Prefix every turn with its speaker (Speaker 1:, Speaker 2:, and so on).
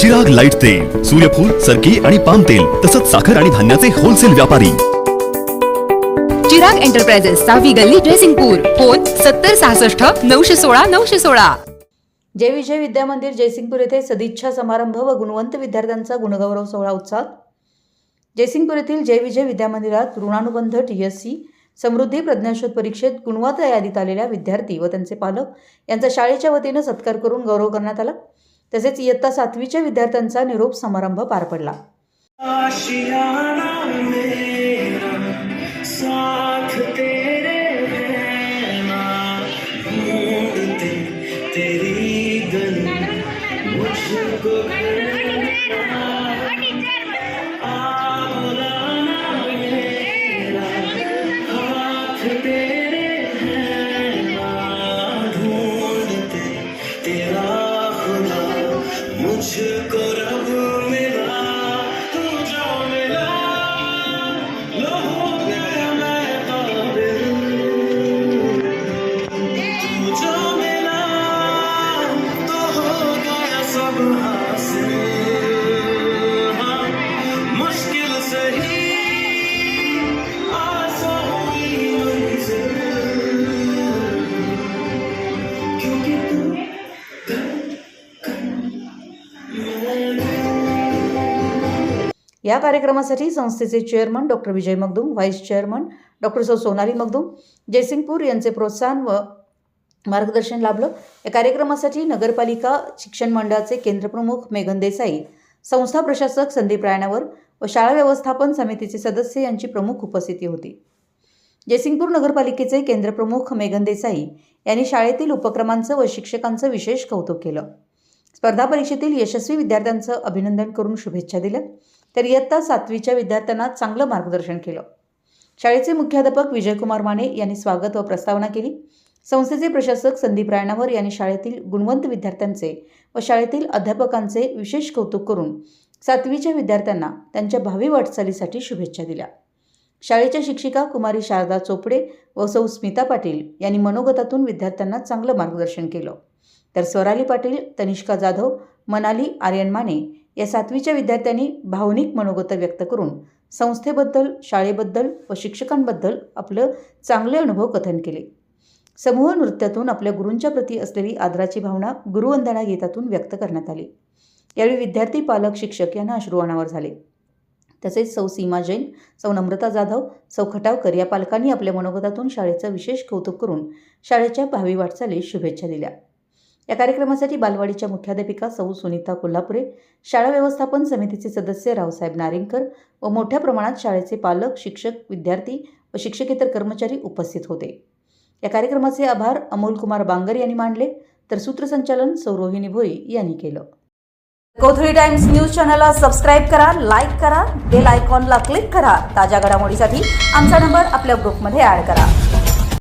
Speaker 1: Chirag light तेल सूर्यफूल सरकी आणि पाम तेल तसंच साखर आणि धान्याचे होलसेल व्यापारी.
Speaker 2: चिराग एंटरप्राइजेस सहावी गल्ली ड्रेसिंगपूर फोन सत्तर सहासष्ट नऊशे सोळा नऊशे सोळा.
Speaker 3: जय विजय विद्या मंदिर जयसिंगपूर येथे सदिच्छा समारंभ व गुणवंत विद्यार्थ्यांचा गुणगौरव सोहळा उत्साह जयसिंगपूर येथील जय विजय विद्या मंदिरात ऋणानुबंध T S C Samruddhi Pradnyashodh परीक्षेत गुणवत्ता यादीत आलेल्या विद्यार्थी व त्यांचे पालक यांचा शाळेच्या वतीनं सत्कार करून गौरव करण्यात आला. तसेच इयत्ता सातवीच्या विद्यार्थ्यांचा निरोप समारंभ पार पडला.
Speaker 4: तेरी गली मुझको
Speaker 3: या कार्यक्रमासाठी संस्थेचे chairman doctor Vijay Magdum vice chairman doctor सौ सोनाली मगदूम जयसिंगपूर यांचे प्रोत्साहन व मार्गदर्शन लाभलं. या कार्यक्रमासाठी नगरपालिका शिक्षण मंडळाचे केंद्रप्रमुख मेघन देसाई संस्था प्रशासक संदीप रायणावर व शाळा व्यवस्थापन समितीचे सदस्य यांची प्रमुख उपस्थिती होती. जयसिंगपूर नगरपालिकेचे केंद्रप्रमुख मेघन देसाई यांनी शाळेतील उपक्रमांचं व शिक्षकांचं विशेष कौतुक केलं. स्पर्धा परीक्षेतील यशस्वी विद्यार्थ्यांचं अभिनंदन करून शुभेच्छा दिल्या. तर इयत्ता सातवीच्या विद्यार्थ्यांना चांगलं मार्गदर्शन केलं. शाळेचे मुख्याध्यापक विजयकुमार माने यांनी स्वागत व प्रस्तावना केली. संस्थेचे प्रशासक संदीप रायणावर यांनी शाळेतील गुणवंत विद्यार्थ्यांचे व शाळेतील अध्यापकांचे विशेष कौतुक करून सातवीच्या विद्यार्थ्यांना त्यांच्या भावी वाटचालीसाठी शुभेच्छा दिल्या. शाळेच्या शिक्षिका कुमारी शारदा चोपडे व सौ स्मिता पाटील यांनी मनोगतातून विद्यार्थ्यांना चांगलं मार्गदर्शन केलं. तर स्वराली पाटील तनिष्का जाधव मनाली आर्यन माने या सातवीच्या विद्यार्थ्यांनी भावनिक मनोगत व्यक्त करून संस्थेबद्दल शाळेबद्दल व शिक्षकांबद्दल आपलं चांगले अनुभव कथन केले. समूह नृत्यातून आपल्या गुरूंच्या प्रती असलेली आदराची भावना गुरुवंदना गीतातून व्यक्त करण्यात आली. यावेळी विद्यार्थी पालक शिक्षक यांना अश्रू अनावर झाले. तसेच सौ सीमा जैन सौ नम्रता जाधव सौ खटावकर या पालकांनी आपल्या मनोगतातून शाळेचं विशेष कौतुक करून शाळेच्या भावी वाटचालीस शुभेच्छा दिल्या. या कार्यक्रमासाठी बालवाडीच्या मुख्याध्यापिका सौ सुनीता कोल्हापुरे शाळा व्यवस्थापन समितीचे सदस्य रावसाहेब नारिंगकर व मोठ्या प्रमाणात शाळेचे पालक शिक्षक विद्यार्थी व शिक्षकेतर कर्मचारी उपस्थित होते. या कार्यक्रमाचे आभार अमोल कुमार बांगर यांनी मांडले तर सूत्रसंचालन सौरोहिणी भोई यांनी केलं. कोथळी टाइम्स न्यूज चॅनलला सबस्क्राईब करा लाईक करा बेल आयकॉनला क्लिक करा. ताज्या घडामोडीसाठी आमचा नंबर आपल्या ग्रुपमध्ये ॲड करा.